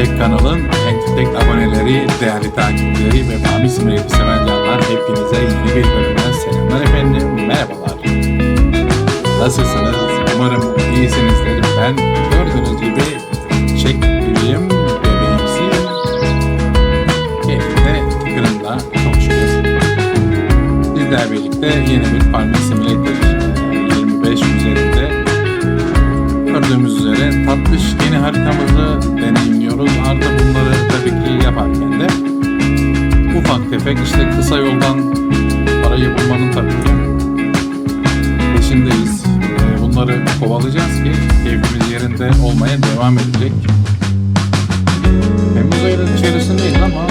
Çek kanalın en tek aboneleri, değerli takipçileri ve Fahmi Simrey'i seven canlar hepinize yeni bir bölümden selamlar efendim, merhabalar. Nasılsınız? Umarım iyisinizdir. Ben gördüğünüz gibi çek bilim bebeğimsi keyfinde tıkırında çok şükür. Sizlerle birlikte yeni bir Farming Simulator e, 25 üzerinde gördüğümüz üzere tatlış yeni haritamızı deneyimliyoruz. Artı bunları tabii ki yaparken de ufak tefek işte kısa yoldan parayı bulmanın tabii ki peşindeyiz. Ee, Bunları kovalayacağız ki keyfimiz yerinde olmaya devam edecek. Temmuz ayının içerisindeyiz ama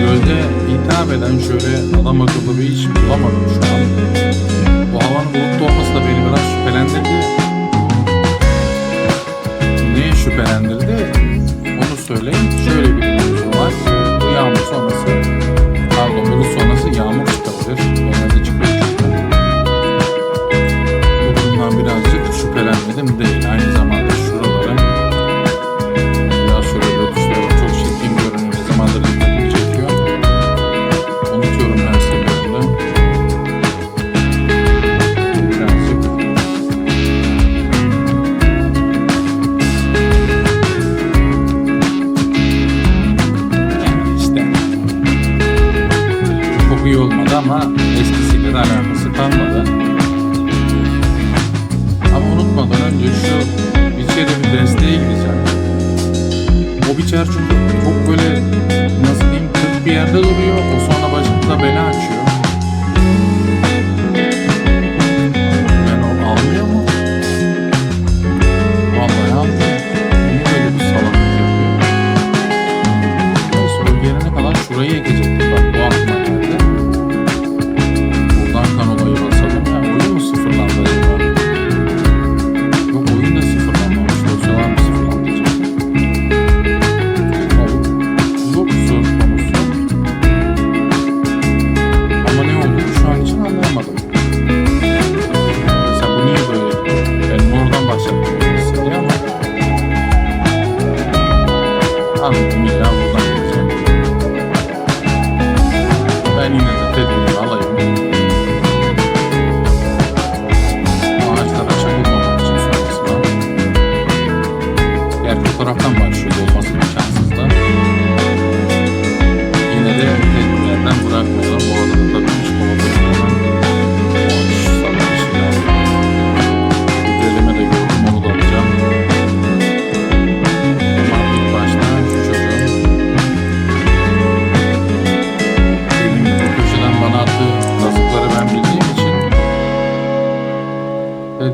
gözde hitap eden şöyle adam akıllı bir iş bulamadım şu an. Bu havanın bulutlu olması da beni biraz şüphelendirdi. Neye şüphelendirdi? Onu söyleyeyim. Şöyle bir mevzu var. Bu yağmur sonrası, ama eskisiyle de alakası kalmadı. Ama unutmadan önce şu biçeri bir desteğe gideceğim. O biçer çünkü çok böyle nasıl diyeyim kırk bir yerde duruyor. O sonra başımıza bela açıyor.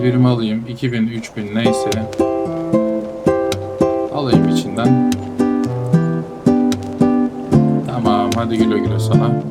Tedbirimi alayım. 2000, 3000 neyse. Alayım içinden. Tamam hadi güle güle sana.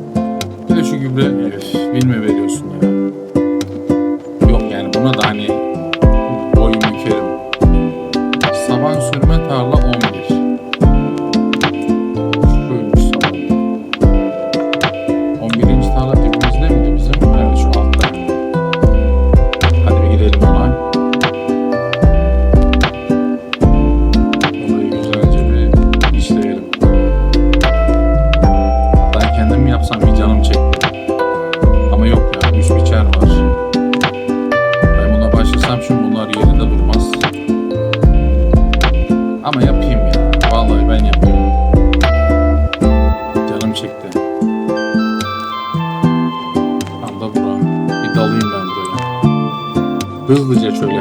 Hızlıca şöyle hemen girip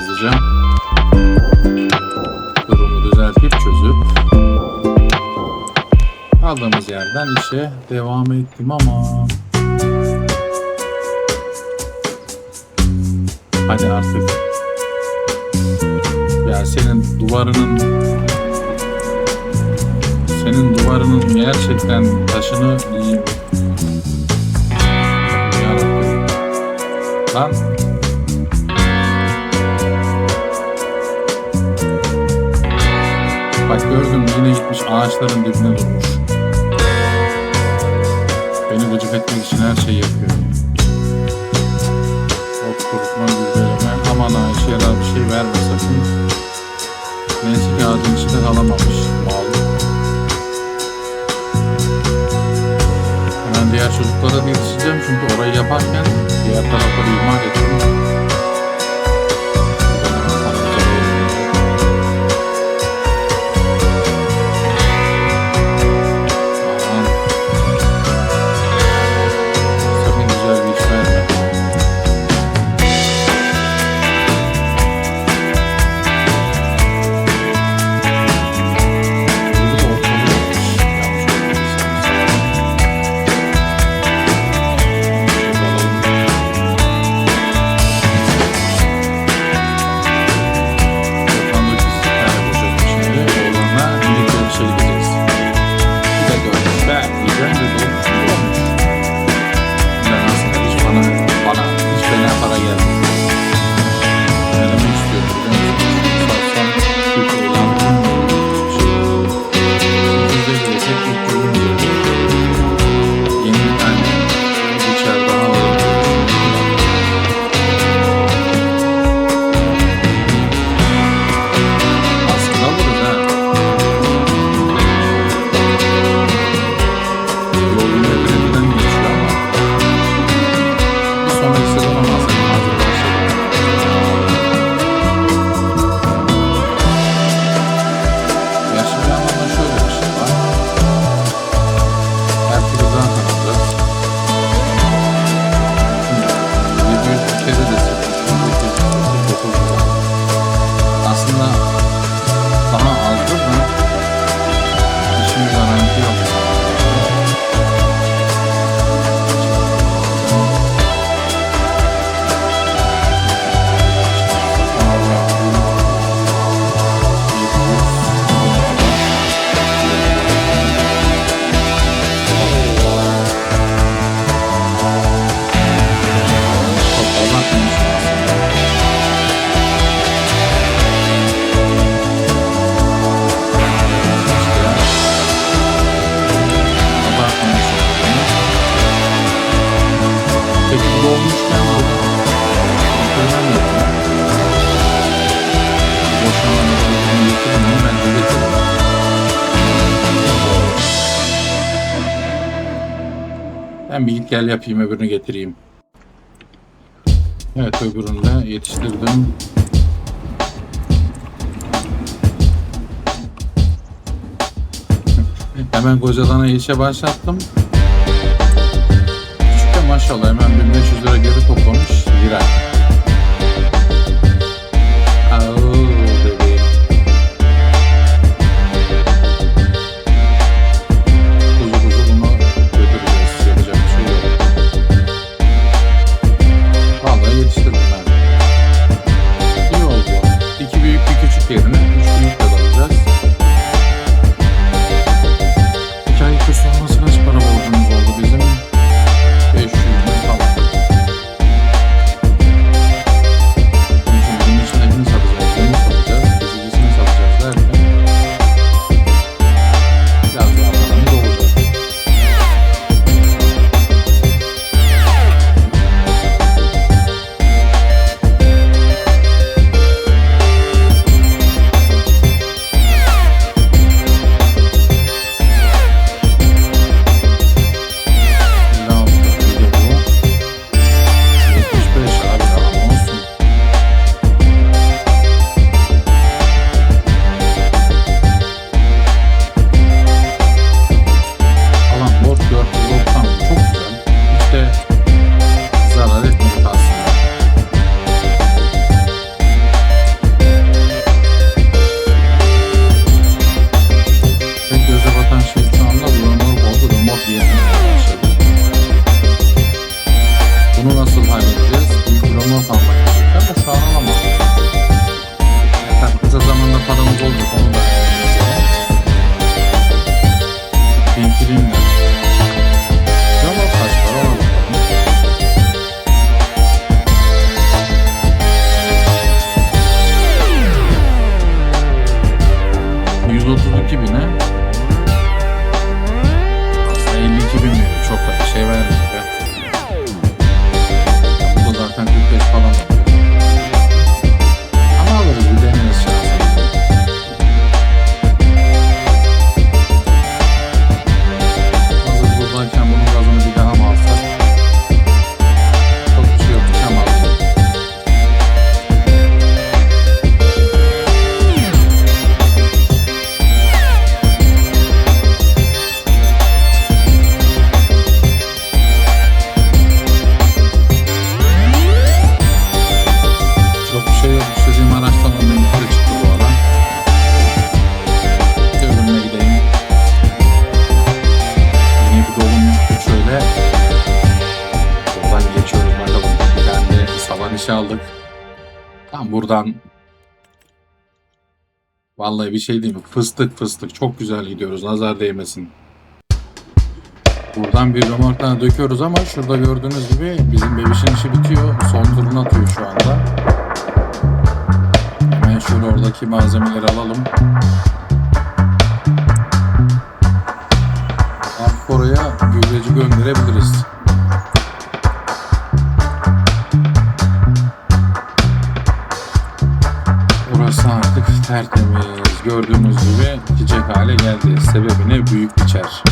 hızlıca. Durumu düzeltip çözüp kaldığımız yerden işe devam ettim ama hadi artık ya senin duvarının senin duvarının gerçekten taşını yiyeyim. Yarabbim. Lan Bak gördüm yine gitmiş ağaçların dibine durmuş. Beni gıcık etmek için her şeyi yapıyor. Ot kurutma, gübreleme. Aman ha işe bir şey verme sakın. Neyse ki ağacın içinde kalamamış. Mal. Ben diğer çocuklara yetişeceğim çünkü orayı yaparken diğer tarafları ihmal ettim. Ben bir git gel yapayım öbürünü getireyim. Evet öbürünü de yetiştirdim. Hemen Kocadan'a işe başlattım. Küçük de maşallah hemen 1500 lira geri toplamış lira. Buradan Vallahi bir şey değil mi? Fıstık fıstık. Çok güzel gidiyoruz. Nazar değmesin. Buradan bir römorktan döküyoruz ama şurada gördüğünüz gibi bizim bebişin işi bitiyor. Son turunu atıyor şu anda. Hemen şöyle oradaki malzemeleri alalım. Artık oraya gübreci gönderebiliriz. tertemiz gördüğünüz gibi çiçek hale geldi. Sebebini büyük biçer.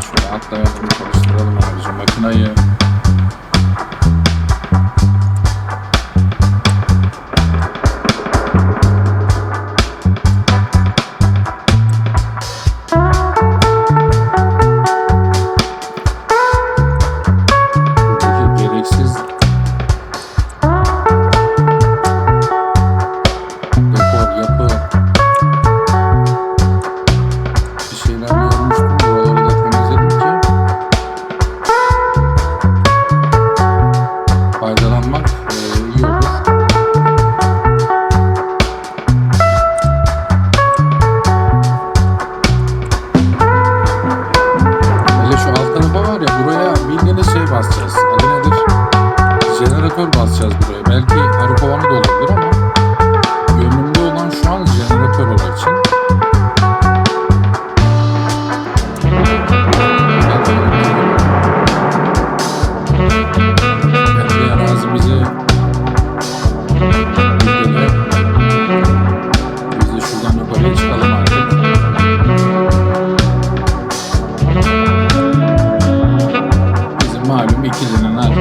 Şöyle atlayalım, çalıştıralım abicim makinayı. きじゃない。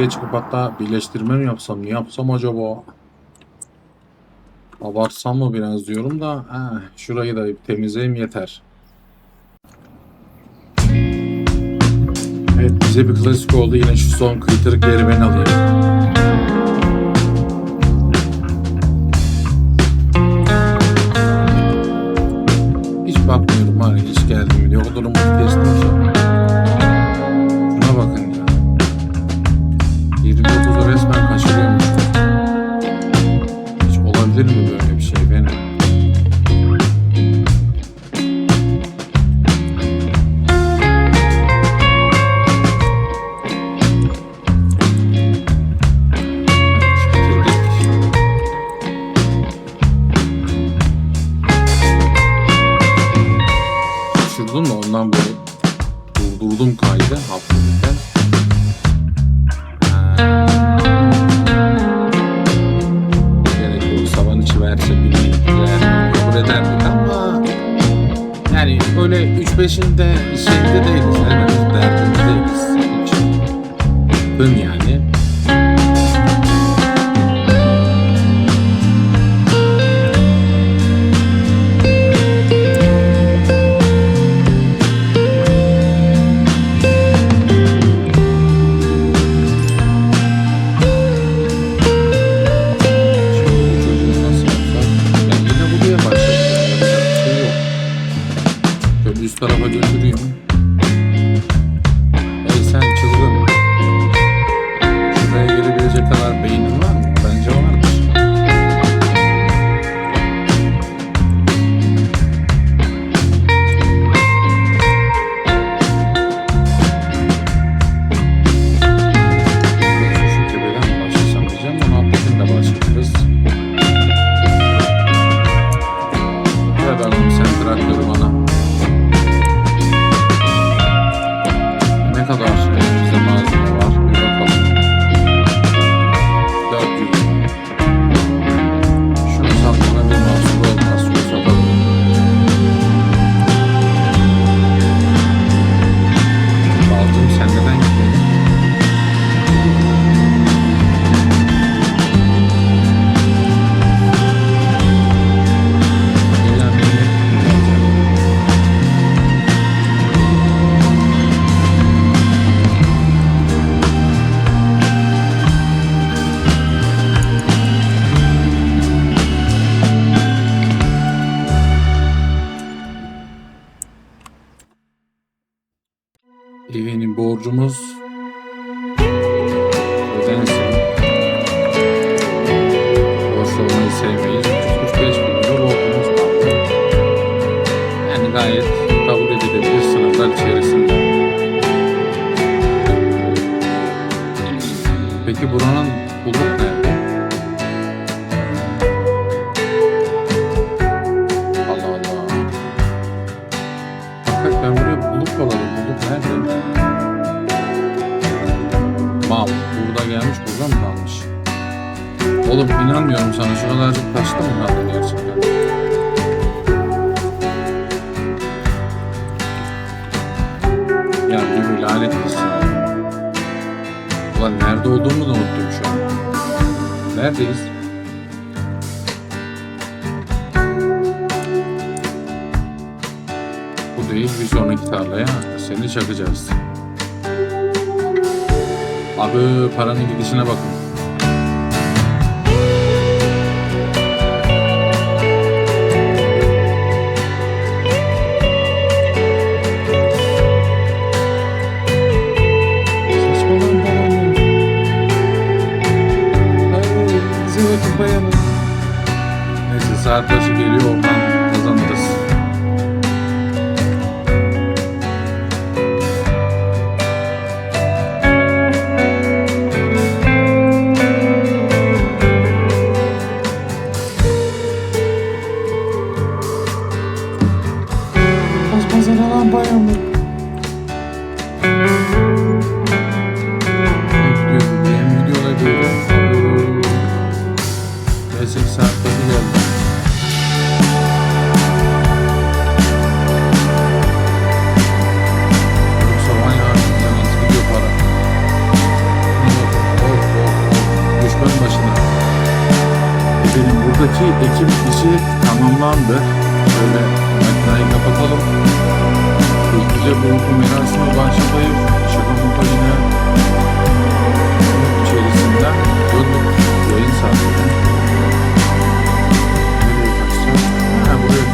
Yukarıya çıkıp hatta birleştirme mi yapsam? Ne yapsam acaba? Abartsam mı biraz diyorum da he, şurayı da temizleyeyim yeter. Evet bize bir klasik oldu. Yine şu son kıtırı geri ben alayım. Hiç bakmıyorum. yakın yani. dostumuz Oğlum inanmıyorum sana. Şuralar kaçta mı kaldı gerçekten? Ya bir lanet misin? Ulan nerede olduğumu da unuttum şu an. Neredeyiz? Bu değil bir sonraki tarlaya seni çakacağız. Abi paranın gidişine bakın. Neyse saat başı geliyor. buradaki ekip işi tamamlandı. Böyle makinayı kapatalım. Hızlıca bu okul merasına başlayıp şaka montajına içerisinde döndük yayın saatine. Nereye kaçacağız? Ha buraya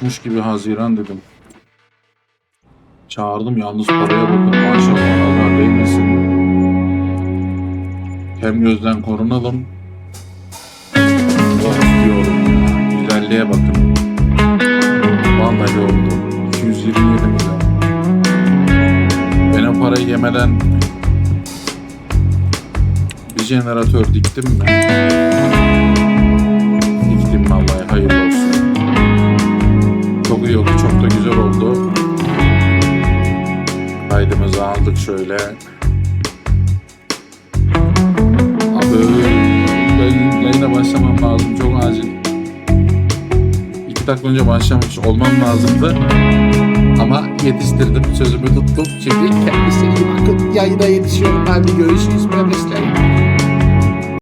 Şart koşmuş gibi Haziran dedim. Çağırdım yalnız paraya bakın. Maşallah Allah değmesin. Hem gözden korunalım. Of diyorum. Güzelliğe bakın. Vallahi oldu. 227 milyon. Ben o parayı yemeden bir jeneratör diktim mi? Çok iyi oldu, çok da güzel oldu. Kaydımızı aldık şöyle. Abi yayın, yayına başlamam lazım çok acil. İki dakika önce başlamış olmam lazımdı. Ama yetiştirdim, sözümü tuttum. Şimdi kendisine iyi bakın. Yayına yetişiyorum. Hadi görüşürüz bebesler.